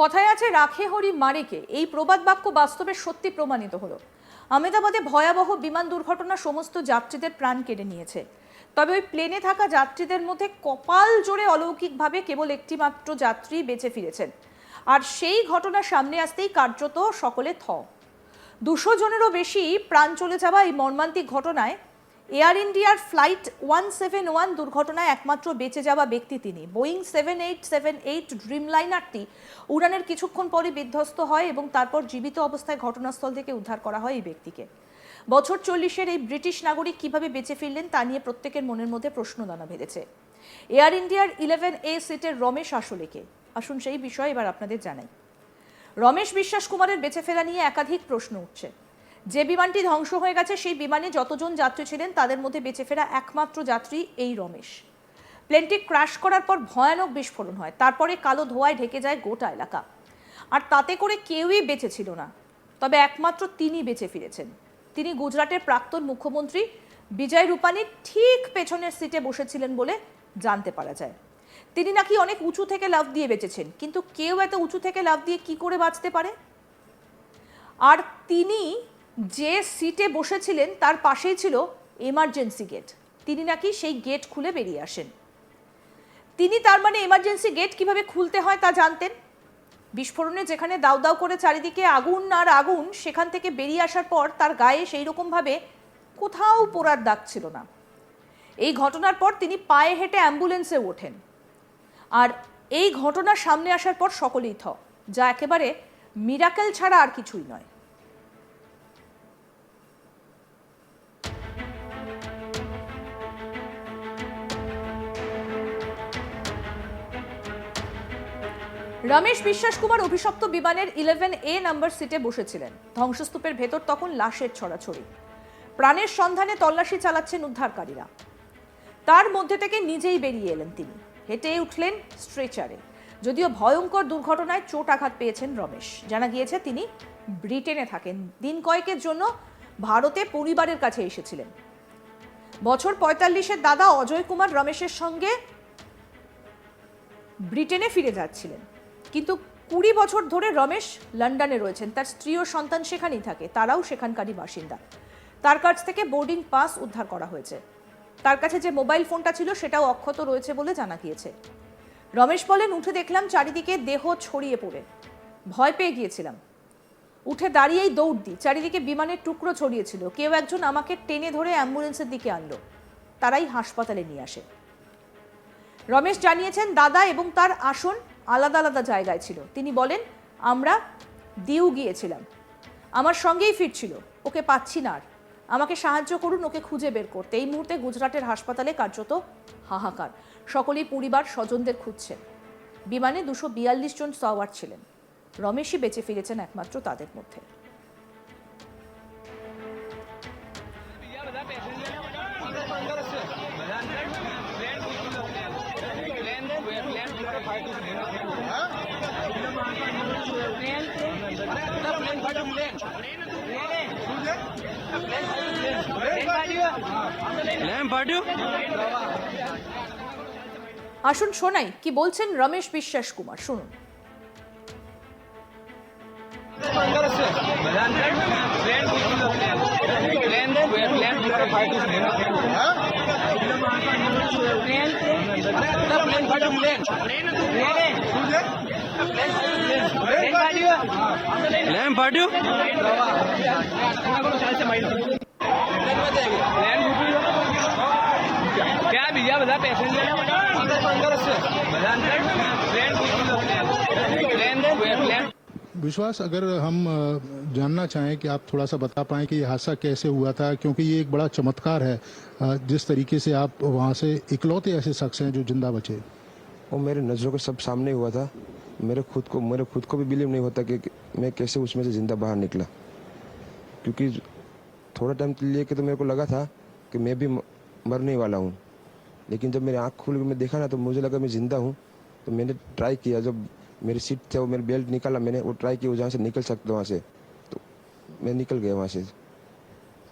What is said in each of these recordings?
কথায় আছে, রাখে হরি মারেকে। এই প্রবাদ বাক্য বাস্তবে সত্যি প্রমাণিত হলো। আহমেদাবাদে ভয়াবহ বিমান দুর্ঘটনা সমস্ত যাত্রীদের প্রাণ কেড়ে নিয়েছে। তবে ওই প্লেনে থাকা যাত্রীদের মধ্যে কপাল জোরে অলৌকিকভাবে কেবল একটি মাত্র যাত্রী বেঁচে ফিরেছেন। আর সেই ঘটনা সামনে আসতেই কার্যত সকলে থ। দুশো জনেরও বেশি প্রাণ চলে যাওয়া এই মর্মান্তিক ঘটনায় এয়ার ইন্ডিয়ার ফ্লাইট ওয়ান সেভেন ওয়ান দুর্ঘটনায় একমাত্র বেঁচে যাওয়া ব্যক্তি তিনি। Boeing seven eight seven eight ড্রিমলাইনারটি উড়ানের কিছুক্ষণ পরে বিধ্বস্ত হয় এবং তারপর জীবিত অবস্থায় ঘটনাস্থল থেকে উদ্ধার করা হয় এই ব্যক্তিকে। বছর চল্লিশের এই ব্রিটিশ নাগরিক কীভাবে বেঁচে ফিরলেন তা নিয়ে প্রত্যেকের মনের মধ্যে প্রশ্ন দানা বেঁধেছে। এয়ার ইন্ডিয়ার ইলেভেন এ সিটের রমেশ আসলে কে আসুন সেই বিষয়ে এবার আপনাদের জানাই। রমেশ বিশ্বাস কুমারের বেঁচে ফেরা নিয়ে একাধিক প্রশ্ন উঠছে। যে বিমানটি ধ্বংস হয়ে গেছে, সেই বিমানে যতজন যাত্রী ছিলেন, তাদের মধ্যে বেঁচে ফেরা একমাত্র যাত্রী এই রমেশ। প্লেনটি ক্র্যাশ করার পর ভয়ানক বিস্ফোরণ হয়। তারপরে কালো ধোঁয়ায় ঢেকে যায় গোটা এলাকা। আর তাতে করে কেউই বেঁচে ছিল না। তবে একমাত্র তিনি বেঁচে ফিরেছেন। তিনি গুজরাটের প্রাক্তন মুখ্যমন্ত্রী বিজয় রূপানির ঠিক পেছনের সিটে বসেছিলেন বলে জানতে পারা যায়। তিনি নাকি অনেক উঁচু থেকে লাফ দিয়ে বেঁচেছেন, কিন্তু কেউ এত উঁচু থেকে লাফ দিয়ে কি করে বাঁচতে পারে? আর তিনি যে সিটে বসেছিলেন, তার পাশেই ছিল এমার্জেন্সি গেট তিনি নাকি সেই গেট খুলে বেরিয়ে আসেন। তিনি তার মানে এমার্জেন্সি গেট কীভাবে খুলতে হয় তা জানতেন? বিস্ফোরণে যেখানে দাউ দাউ করে চারিদিকে আগুন আর আগুন, সেখান থেকে বেরিয়ে আসার পর তার গায়ে সেই রকমভাবে কোথাও পোড়ার দাগ ছিল না। এই ঘটনার পর তিনি পায়ে হেঁটে অ্যাম্বুলেন্সে ওঠেন। আর এই ঘটনা সামনে আসার পর সকলেই থ, যা একেবারে মিরাকেল ছাড়া আর কিছুই নয়। রমেশ বিশ্বাস কুমার অভিশপ্ত বিমানের ইলেভেন এ নাম্বার সিটে বসেছিলেন। ধ্বংসস্তূপের ভেতর তখন লাশের ছড়াছড়ি। প্রাণের সন্ধানে তল্লাশি চালাচ্ছেন উদ্ধারকারীরা। তার মধ্যে থেকে নিজেই বেরিয়ে এলেন তিনি। হেঁটে উঠলেন স্ট্রেচারে। যদিও ভয়ঙ্কর দুর্ঘটনায় চোট আঘাত পেয়েছেন রমেশ। জানা গিয়েছে তিনি ব্রিটেনে থাকেন। দিন কয়েকের জন্য ভারতে পরিবারের কাছে এসেছিলেন। বছর পঁয়তাল্লিশের দাদা অজয় কুমার রমেশের সঙ্গে ব্রিটেনে ফিরে যাচ্ছিলেন। কিন্তু কুড়ি বছর ধরে রমেশ লন্ডনে রয়েছেন। তার স্ত্রী ও সন্তান সেখানেই থাকে, তারাও সেখানকারই বাসিন্দা। তার কাছ থেকে বোর্ডিং পাস উদ্ধার করা হয়েছে। তার কাছে যে মোবাইল ফোনটা ছিল, সেটাও অক্ষত রয়েছে বলে জানা গিয়েছে। রমেশ বলেন, উঠে দেখলাম চারিদিকে দেহ ছড়িয়ে পড়ে। ভয় পেয়ে গিয়েছিলাম। উঠে দাঁড়িয়েই দৌড় দিই। চারিদিকে বিমানের টুকরো ছড়িয়েছিল। কেউ একজন আমাকে টেনে ধরে অ্যাম্বুলেন্সের দিকে আনলো। তারাই হাসপাতালে নিয়ে আসে। রমেশ জানিয়েছেন, দাদা এবং তার আসন আলাদা আলাদা জায়গায় ছিল। তিনি বলেন, আমরা দিউ গিয়েছিলাম। আমার সঙ্গেই ফিরছিল। ওকে পাচ্ছি না আর। আমাকে সাহায্য করুন, ওকে খুঁজে বের করতে। এই মুহূর্তে গুজরাটের হাসপাতালে কার্যত হাহাকার। সকলেই পরিবার স্বজনদের খুঁজছেন। বিমানে দুশো বিয়াল্লিশ জন সওয়ার ছিলেন। রমেশই বেঁচে ফিরেছেন একমাত্র তাদের মধ্যে। আসুন শোনাই কি বলছেন রমেশ বিশ্বাস কুমার শুনুন। क्या भैया बता विश्वास अगर हम जानना चाहें कि आप थोड़ा सा बता पाएँ कि ये हादसा कैसे हुआ था क्योंकि ये एक बड़ा चमत्कार है जिस तरीके से आप वहाँ से इकलौते ऐसे शख्स हैं जो ज़िंदा बचे। वो मेरे नज़रों के सब सामने हुआ था। मेरे खुद को, मेरे खुद को भी बिलीव नहीं होता कि मैं कैसे उसमें से ज़िंदा बाहर निकला। क्योंकि थोड़ा टाइम के लिए कि तो मेरे को लगा था कि मैं भी मरने वाला हूँ। लेकिन जब मेरी आँख खुल मैं देखा ना तो मुझे लगा मैं ज़िंदा हूँ। तो मैंने ट्राई किया, जब मेरी सीट थे वो मेरे बेल्ट निकाला, मैंने वो ट्राई किया जहाँ से निकल सकते वहाँ से। तो मैं निकल गया वहाँ से।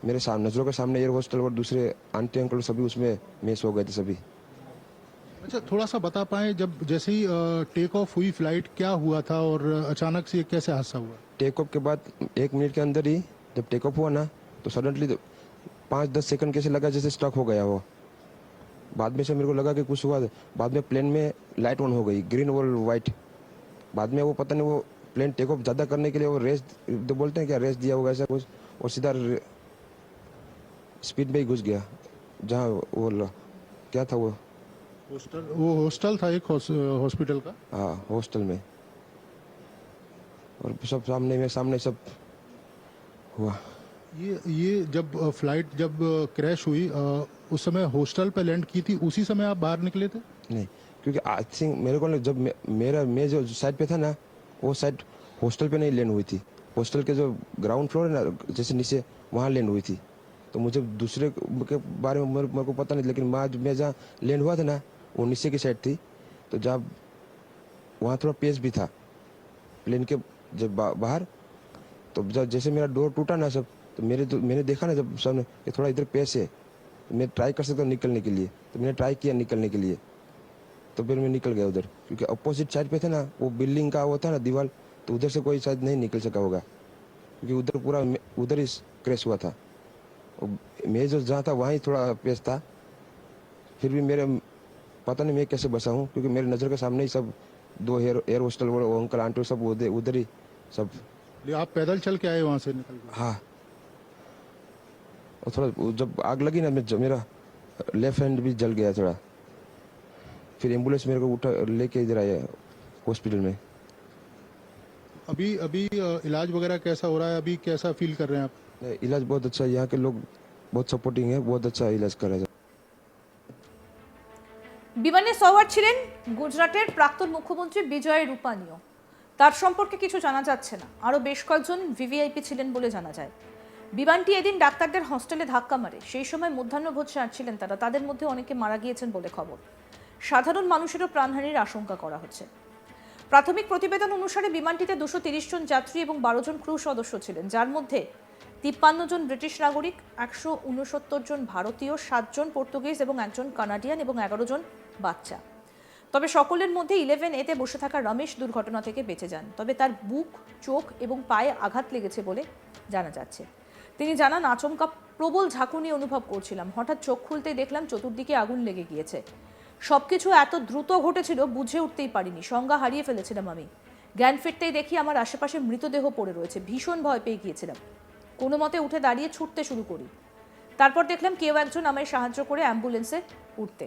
मेरे सामने नज़रों के सामने एयर हॉस्टल और दूसरे आंटी अंकल सभी उसमें मेस हो गए थे सभी। अच्छा थोड़ा सा बता पाए, जब जैसे ही टेक ऑफ़ हुई फ़्लाइट क्या हुआ था और अचानक से कैसे हादसा हुआ? टेक ऑफ़ के बाद एक मिनट के अंदर ही जब टेक ऑफ़ हुआ ना तो सडनली तो पाँच दस सेकंड कैसे लगा जैसे स्टक हो गया वो। बाद में से मेरे को लगा कि कुछ हुआ, बाद में प्लेन में लाइट ऑन हो गई ग्रीन और वाइट बाद में वो पता नहीं वो प्लेन टेक ऑफ़ ज़्यादा करने के लिए वो रेस तो बोलते हैं क्या रेस दिया होगा ऐसा कुछ, और सीधा स्पीड में ही घुस गया, जहाँ वो क्या था वो? हॉस्टल? वो हॉस्टल था एक हॉस्पिटल का। हाँ हॉस्टल में। और सब सामने में सामने सब हुआ। ये ये जब फ़्लाइट जब क्रैश हुई उस समय हॉस्टल पे लैंड की थी उसी समय आप बाहर निकले थे? नहीं क्योंकि आई थिंक मेरे को जब मे, मेरा मैं जो साइड पे था ना वो साइड हॉस्टल पे नहीं लैंड हुई थी। हॉस्टल के जो ग्राउंड फ्लोर है ना जैसे नीचे वहाँ लैंड हुई थी। तो मुझे दूसरे के बारे में मेरे, को पता नहीं लेकिन मैं मैं जहाँ लैंड हुआ था ना वो नीचे की साइड थी तो जब वहाँ थोड़ा पेस भी था प्लेन के जब बा, बाहर तो जब जैसे मेरा डोर टूटा ना सब तो मेरे तो मैंने देखा ना जब सब कि थोड़ा इधर पेस है तो मैं ट्राई कर सकता हूँ निकलने के लिए तो मैंने ट्राई किया निकलने के लिए तो फिर मैं निकल गया उधर क्योंकि अपोजिट साइड पे था ना वो बिल्डिंग का वो था ना दीवार तो उधर से कोई शायद नहीं निकल सका होगा क्योंकि उधर पूरा उधर ही क्रैश हुआ था मैं जो जहाँ था वहाँ ही थोड़ा पेस था फिर भी मेरे पता नहीं मैं कैसे बसा हूँ क्योंकि मेरे नज़र के सामने ही सब दो एयर एयर होस्टल वो अंकल आंटी सब उधर उधर ही सब। आप पैदल चल के आए वहाँ से निकल हाँ। और थोड़ा जब आग लगी ना मैं मेरा लेफ़्ट हैंड भी जल गया थोड़ा। फिर एंबुलेंस मेरे को उठा लेके इधर आया हॉस्पिटल में। अभी अभी इलाज वगैरह कैसा हो रहा है? अभी कैसा फील कर रहे हैं आप? इलाज बहुत अच्छा है यहाँ के लोग बहुत सपोर्टिंग है बहुत अच्छा इलाज कर रहे हैं। বিমানে সওয়ার ছিলেন গুজরাটের প্রাক্তন মুখ্যমন্ত্রী বিজয় রূপানীও। তার সম্পর্কে কিছু জানা যাচ্ছে না। আরও বেশ কয়েকজন ভিভিআইপি ছিলেন বলে জানা যায়। বিমানটি এদিন ডাক্তারদের হস্টেলে ধাক্কা মারে। সেই সময় মধ্যাহ্নভোজ সারছিলেন তারা। তাদের মধ্যে অনেকে মারা গিয়েছেন বলে খবর। সাধারণ মানুষেরও প্রাণহানির আশঙ্কা করা হচ্ছে। প্রাথমিক প্রতিবেদন অনুসারে বিমানটিতে দুশো তিরিশ জন যাত্রী এবং বারো জন ক্রু সদস্য ছিলেন, যার মধ্যে তিপ্পান্ন জন ব্রিটিশ নাগরিক, একশো উনসত্তর জন ভারতীয় সাতজন পর্তুগিজ এবং একজন কানাডিয়ান এবং এগারো জন বাচ্চা। তবে সকলের মধ্যে ইলেভেন এতে বসে থাকা রমেশ দুর্ঘটনা থেকে বেঁচে যান। তবে তার বুক, চোখ এবং পায়ে আঘাত লেগেছে বলে জানা যাচ্ছে। তিনি জানান, আচমকা প্রবল ঝাঁকুনি অনুভব করছিলাম। হঠাৎ চোখ খুলতেই দেখলাম চতুর্দিকে আগুন লেগে গিয়েছে। সবকিছু এত দ্রুত ঘটেছিল, বুঝে উঠতেই পারিনি। সংজ্ঞা হারিয়ে ফেলেছিলাম আমি। জ্ঞান ফিরতেই দেখি আমার আশেপাশে মৃতদেহ পড়ে রয়েছে। ভীষণ ভয় পেয়ে গিয়েছিলাম। কোনো মতে উঠে দাঁড়িয়ে ছুটতে শুরু করি। তারপর দেখলাম কেউ একজন আমায় সাহায্য করে অ্যাম্বুলেন্সে উঠতে।